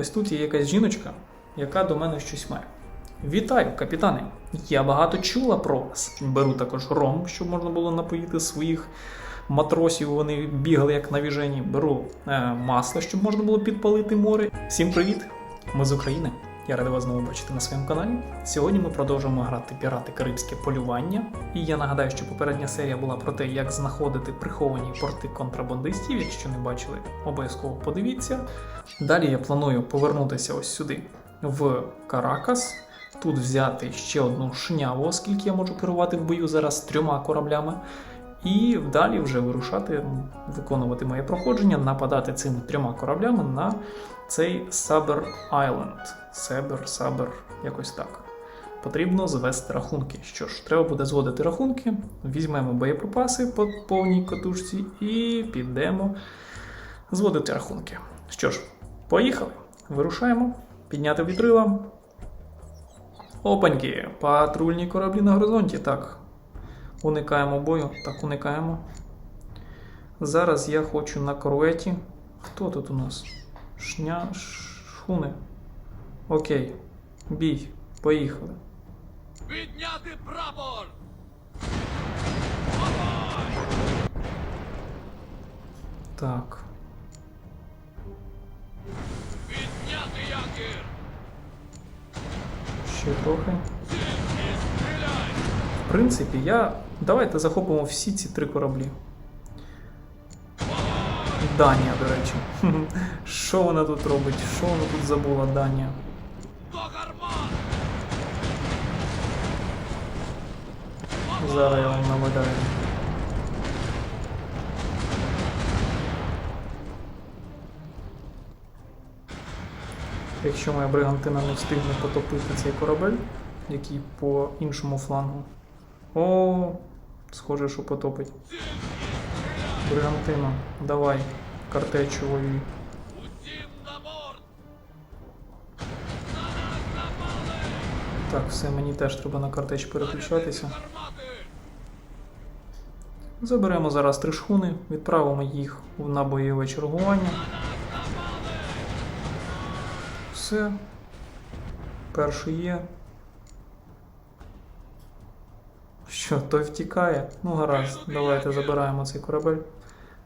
Ось тут є якась жіночка, яка до мене щось має. Вітаю, капітане! Я багато чула про вас. Беру також ром, щоб можна було напоїти своїх матросів. Вони бігали як навіжені. Беру е, масло, щоб можна було підпалити море. Всім привіт! Ми з України. Я радий вас знову бачити на своєму каналі. Сьогодні ми продовжуємо грати Пірати Карибське полювання. І я нагадаю, що попередня серія була про те, як знаходити приховані порти контрабандистів. Якщо не бачили, обов'язково подивіться. Далі я планую повернутися ось сюди в Каракас. Тут взяти ще одну шняву, оскільки я можу керувати в бою зараз трьома кораблями. І далі вже вирушати, виконувати моє проходження, нападати цими трьома кораблями на цей Сабер Айленд. Себер, Сабер, якось так. Потрібно звести рахунки. Що ж, треба буде зводити рахунки, візьмемо боєприпаси по повній катушці і підемо зводити рахунки. Що ж, поїхали. Вирушаємо. Підняти вітрила. Опаньки, патрульні кораблі на горизонті. Так. Уникаємо бою. Так, уникаємо. Зараз я хочу на корветі. Хто тут у нас? Шня. Шхуни. Окей. Бій. Поїхали. Підняти прапор! Так. Підняти якір! Ще трохи. В принципі, я. Давайте захопимо всі ці три кораблі. Данія, до речі. Що вона тут робить? Що вона тут забула, Данія? Зараз я вам нагадаю. Якщо моя бригантина не встигне потопити цей корабель, який по іншому флангу. О, схоже, що потопить. Бригантина, давай, картечу напали! Так, все, мені теж треба на картеч переключатися. Заберемо зараз три шхуни, відправимо їх на бойове чергування. Все. Перший є. Що, той втікає? Ну гаразд, давайте забираємо цей корабель.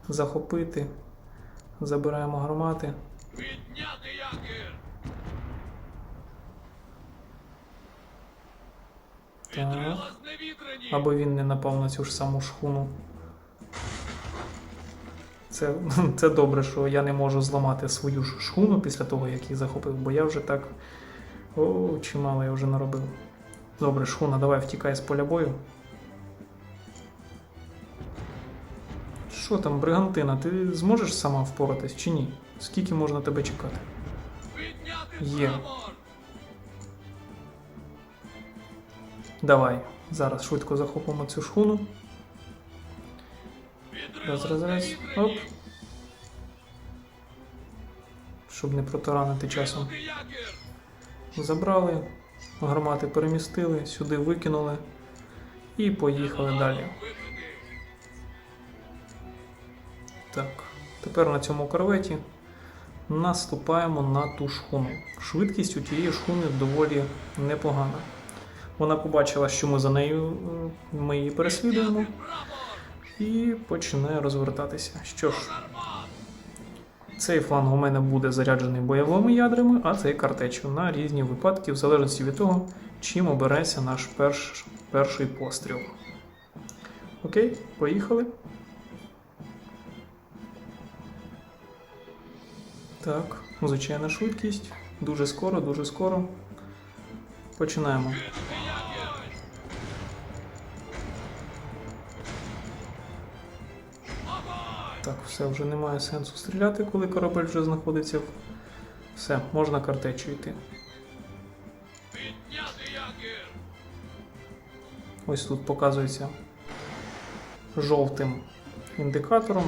Захопити. Забираємо гармати. Підняти якір! Так. Або він не напав на цю ж саму шхуну. Це, це добре, що я не можу зламати свою ж шхуну після того, як її захопив, бо я вже так. О, чимало я вже наробив. Добре, шхуна, давай втікай з поля бою. Що там, бригантина, ти зможеш сама впоратись чи ні? Скільки можна тебе чекати? Є. Давай, зараз швидко захопимо цю шхуну. Раз, раз, раз. Оп. Щоб не протаранити часом. Забрали, гармати перемістили, сюди викинули і поїхали далі. Так, тепер на цьому корветі наступаємо на ту шхуну. Швидкість у тієї шхуни доволі непогана. Вона побачила, що ми за нею ми її переслідуємо і починає розвертатися. Що ж, Цей фланг у мене буде заряджений бойовими ядрами, а цей картечю на різні випадки, в залежності від того, чим обереться наш перш, перший постріл. Окей, поїхали. Так, звичайна швидкість. Дуже скоро, дуже скоро. Починаємо. Так, все, вже немає сенсу стріляти, коли корабель вже знаходиться в. Все, можна картечу йти. Ось тут показується жовтим індикатором.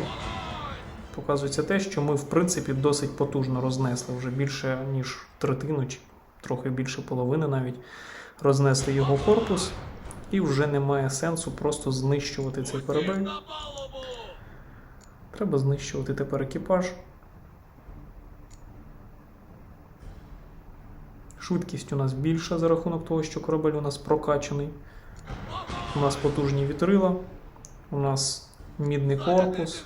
Показується те, що ми, в принципі, досить потужно рознесли вже більше, ніж третину, чи трохи більше половини навіть рознесли його корпус, і вже немає сенсу просто знищувати цей корабель. Треба знищувати тепер екіпаж. Швидкість у нас більша за рахунок того, що корабель у нас прокачаний. У нас потужні вітрила, у нас мідний корпус.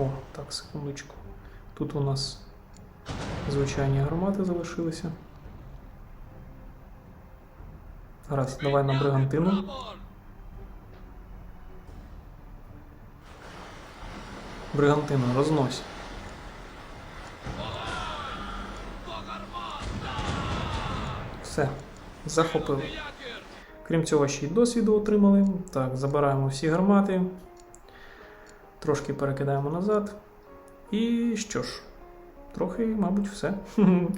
О, так, секундочку. Тут у нас звичайні гармати залишилися. Гаразд, давай на бригантину. На борт! Бригантину, рознось. Все, захопили. Крім цього, ще й досвіду отримали. Так, забираємо всі гармати. Трошки перекидаємо назад. І що ж, трохи, мабуть, все.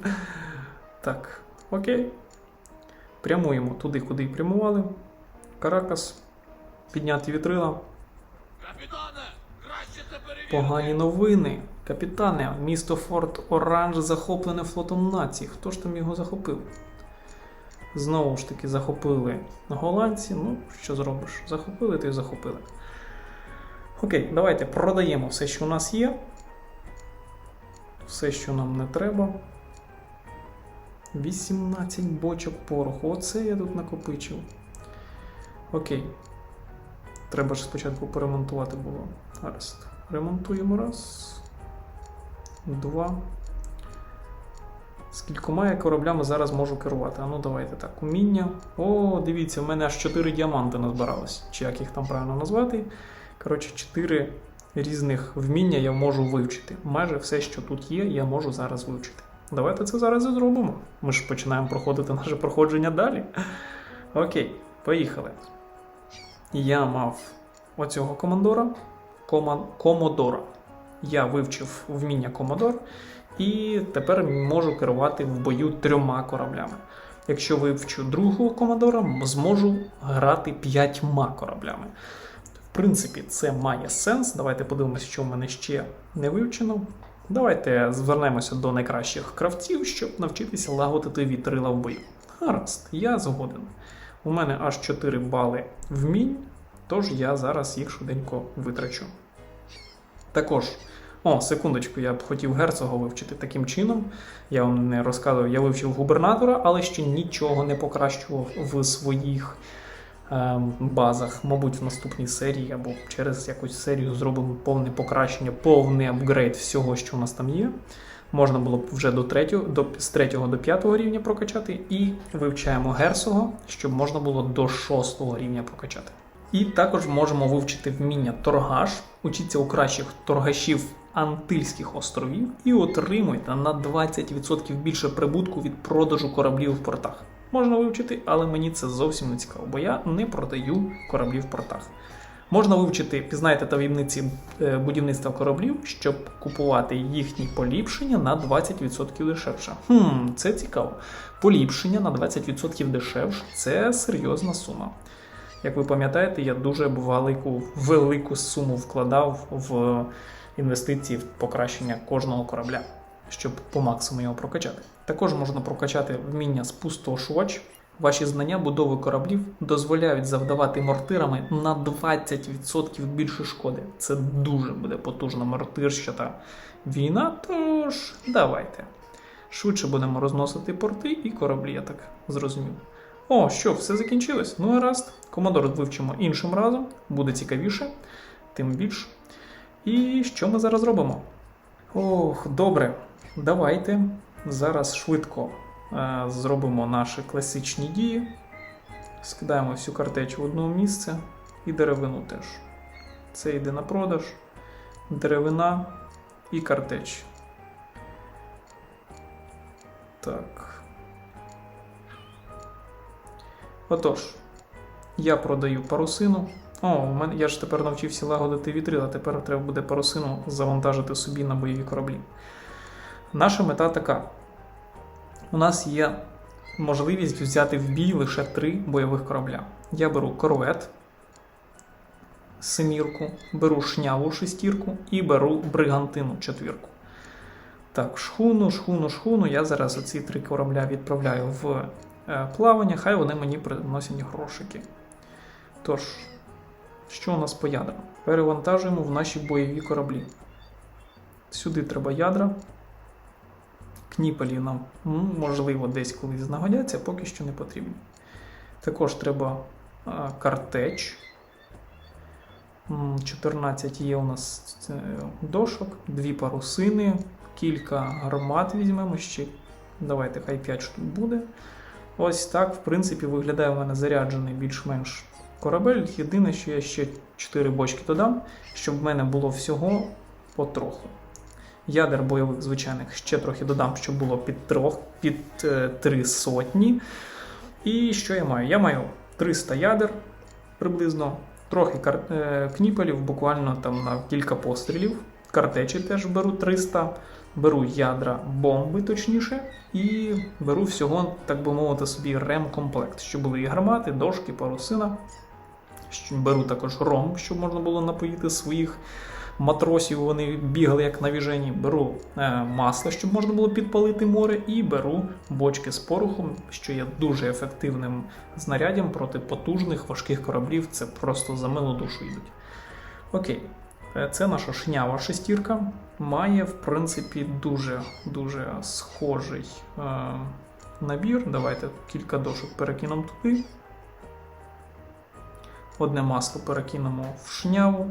Так, окей. Прямуємо туди, куди й прямували. Каракас. Підняти вітрила. Капітане! Погані новини. Капітане, місто Форт Оранж захоплене флотом націй. Хто ж там його захопив? Знову ж таки, захопили голландці. Ну, що зробиш? Захопили, то й захопили. Окей, давайте продаємо все, що у нас є. Все, що нам не треба. 18 бочок пороху. Оце я тут накопичив. Окей. Треба ж спочатку поремонтувати було. Гаразд. Ремонтуємо раз. Два. Скількома я кораблями зараз можу керувати? А ну давайте так. Уміння. О, дивіться, в мене аж 4 діаманти назбиралось. Чи як їх там правильно назвати? Коротше, 4 різних вміння я можу вивчити. Майже все, що тут є, я можу зараз вивчити. Давайте це зараз і зробимо. Ми ж починаємо проходити наше проходження далі. Окей, поїхали. Я мав оцього командора, кома, комодора. Я вивчив вміння комодор і тепер можу керувати в бою трьома кораблями. Якщо вивчу другого командора, м- зможу грати п'ятьма кораблями. Принципі, це має сенс. Давайте подивимося, що в мене ще не вивчено. Давайте звернемося до найкращих кравців, щоб навчитися лагодити вітрила в бою. Гаразд, я згоден. У мене аж 4 бали вмінь, тож я зараз їх швиденько витрачу. Також, о, секундочку, я б хотів герцога вивчити таким чином. Я вам не розказував, я вивчив губернатора, але ще нічого не покращував в своїх базах. Мабуть, в наступній серії або через якусь серію зробимо повне покращення, повний апгрейд всього, що у нас там є. Можна було б вже до третього, до, з 3 до 5 рівня прокачати, і вивчаємо герцога, щоб можна було до 6 рівня прокачати. І також можемо вивчити вміння торгаш, учіться у кращих торгашів Антильських островів і отримуйте на 20% більше прибутку від продажу кораблів в портах. Можна вивчити, але мені це зовсім не цікаво, бо я не продаю кораблі в портах. Можна вивчити, пізнайте таємниці е, будівництва кораблів, щоб купувати їхні поліпшення на 20% дешевше. Хм, це цікаво. Поліпшення на 20% дешевше це серйозна сума. Як ви пам'ятаєте, я дуже велику, велику суму вкладав в інвестиції в покращення кожного корабля, щоб по максимуму його прокачати. Також можна прокачати вміння спустошувач. Ваші знання будови кораблів дозволяють завдавати мортирами на 20% більше шкоди. Це дуже буде потужна мортирщата війна. Тож давайте. Швидше будемо розносити порти і кораблі, я так зрозумів. О, що, все закінчилось? Ну гаразд. Комодор вивчимо іншим разом, буде цікавіше, тим більше. І що ми зараз робимо? Ох, добре. Давайте зараз швидко е, зробимо наші класичні дії. Скидаємо всю картечу в одне місце і деревину теж. Це йде на продаж, деревина і картеч. Так. Отож, я продаю парусину. О, я ж тепер навчився лагодити вітрила, тепер треба буде парусину завантажити собі на бойові кораблі. Наша мета така: у нас є можливість взяти в бій лише три бойових корабля. Я беру корвет, семірку, беру шняву шестірку і беру бригантину четвірку. Так, шхуну, шхуну, шхуну. Я зараз оці три корабля відправляю в е, плавання, хай вони мені приносять грошики. Тож, що у нас по ядрам? Перевантажуємо в наші бойові кораблі. Сюди треба ядра. Кніпелі нам можливо десь колись знагодяться, поки що не потрібні. Також треба картеч. 14 є у нас е, дошок, дві парусини, кілька гармат візьмемо ще. Давайте, хай 5 штук буде. Ось так, в принципі, виглядає в мене заряджений більш-менш корабель. Єдине, що я ще 4 бочки додам, щоб в мене було всього потроху. Ядер бойових звичайних ще трохи додам, щоб було під трьох, під е, три сотні. І що я маю? Я маю 300 ядер приблизно, трохи кар... е, кніпелів, буквально там на кілька пострілів. Картечі теж беру 300, беру ядра бомби, точніше, і беру всього, так би мовити, собі ремкомплект, щоб були і гармати, дошки, парусина. Беру також ром, щоб можна було напоїти своїх матросів, вони бігали як навіжені. Беру е, масло, щоб можна було підпалити море, і беру бочки з порохом, що є дуже ефективним знаряддям проти потужних важких кораблів. Це просто за милу душу йдуть. Окей, Е, це наша шнява шестірка. Має, в принципі, дуже дуже схожий е, набір. Давайте кілька дошок перекинемо туди. Одне масло перекинемо в шняву.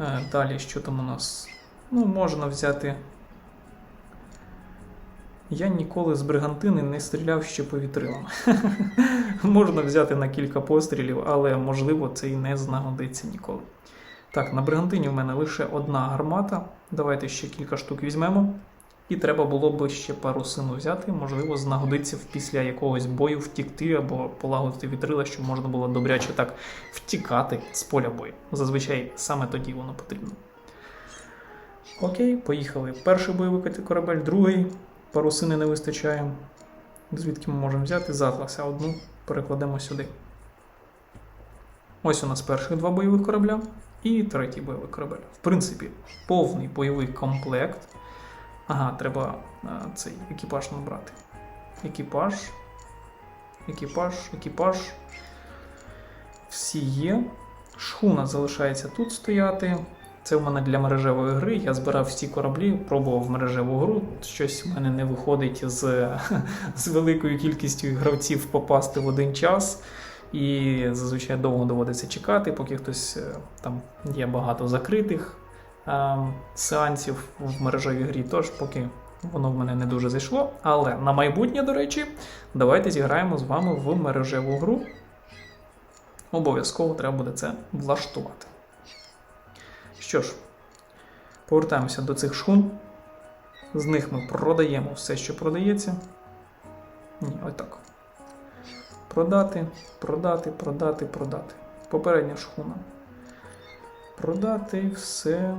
Е, Далі, що там у нас? Ну, можна взяти. Я ніколи з бригантини не стріляв ще повітрилом. можна взяти на кілька пострілів, але можливо це і не знагодиться ніколи. Так, на бригантині в мене лише одна гармата. Давайте ще кілька штук візьмемо. І треба було б ще парусину взяти, можливо, знагодиться після якогось бою втікти або полагодити вітрила, щоб можна було добряче так втікати з поля бою. Зазвичай саме тоді воно потрібно. Окей, поїхали. Перший бойовий корабель, другий. Парусини не вистачає. Звідки ми можемо взяти? З Атласа одну перекладемо сюди. Ось у нас перших два бойових корабля і третій бойовий корабель. В принципі, повний бойовий комплект. Ага, треба а, цей екіпаж нам брати. Екіпаж. Екіпаж, екіпаж. Всі є. Шхуна залишається тут стояти. Це в мене для мережевої гри. Я збирав всі кораблі, пробував мережеву гру. Щось в мене не виходить з, з великою кількістю гравців попасти в один час. І зазвичай довго доводиться чекати, поки хтось е, там є багато закритих е, сеансів в мережевій грі. Тож поки воно в мене не дуже зайшло. Але на майбутнє, до речі, давайте зіграємо з вами в мережеву гру. Обов'язково треба буде це влаштувати. Що ж, повертаємося до цих шхун. З них ми продаємо все, що продається. Ні, ось так. Продати, продати, продати, продати. Попередня шхуна. Продати все.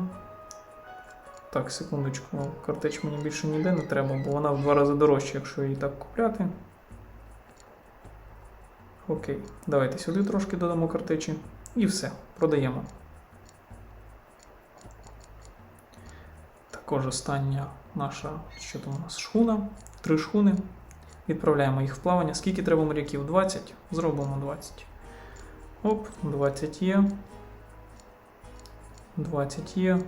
Так, секундочку, картеч мені більше ніде не треба, бо вона в два рази дорожча, якщо її так купляти. Окей, давайте сюди трошки додамо картечі. І все, продаємо. Також остання наша, що там у нас, шхуна. Три шхуни. Відправляємо їх в плавання. Скільки треба моряків? 20? Зробимо 20. Оп, 20 є. 20 є.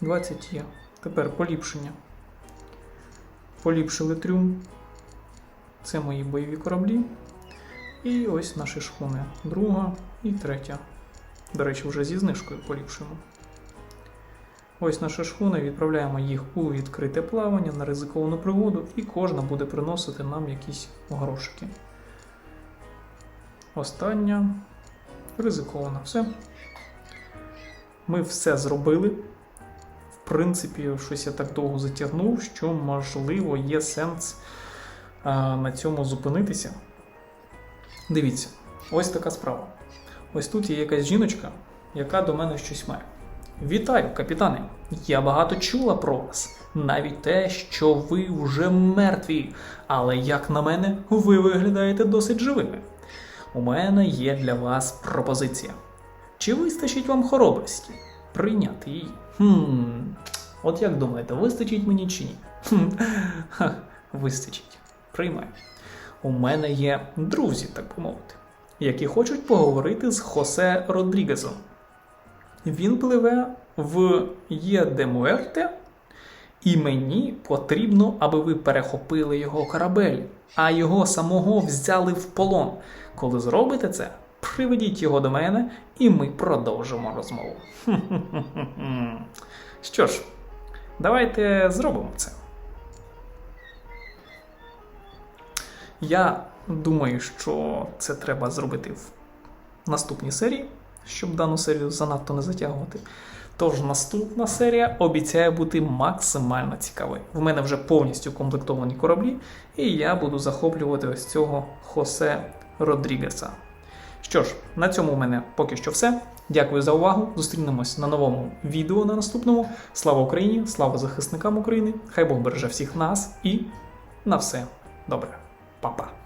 20 є. Тепер поліпшення. Поліпшили трюм. Це мої бойові кораблі. І ось наші шхуни. Друга і третя. До речі, вже зі знижкою поліпшуємо. Ось наші шхуни, відправляємо їх у відкрите плавання на ризиковану пригоду, і кожна буде приносити нам якісь грошики. Остання ризикована. Все. Ми все зробили. В принципі, щось я так довго затягнув, що, можливо, є сенс а, на цьому зупинитися. Дивіться, ось така справа. Ось тут є якась жіночка, яка до мене щось має. Вітаю, капітане! Я багато чула про вас, навіть те, що ви вже мертві. Але як на мене, ви виглядаєте досить живими. У мене є для вас пропозиція. Чи вистачить вам хоробрості прийняти її? Хм. От як думаєте, вистачить мені чи ні? Хм. Ха, вистачить. Приймаю. У мене є друзі, так би мовити, які хочуть поговорити з Хосе Родрігезом. Він пливе в Є де Муерте І мені потрібно, аби ви перехопили його корабель, а його самого взяли в полон. Коли зробите це, приведіть його до мене, і ми продовжимо розмову. Що ж, давайте зробимо це. Я думаю, що це треба зробити в наступній серії, щоб дану серію занадто не затягувати. Тож наступна серія обіцяє бути максимально цікавою. В мене вже повністю комплектовані кораблі, і я буду захоплювати ось цього Хосе Родрігеса. Що ж, на цьому у мене поки що все. Дякую за увагу. Зустрінемось на новому відео на наступному. Слава Україні! Слава захисникам України! Хай Бог береже всіх нас і на все добре. Па-па!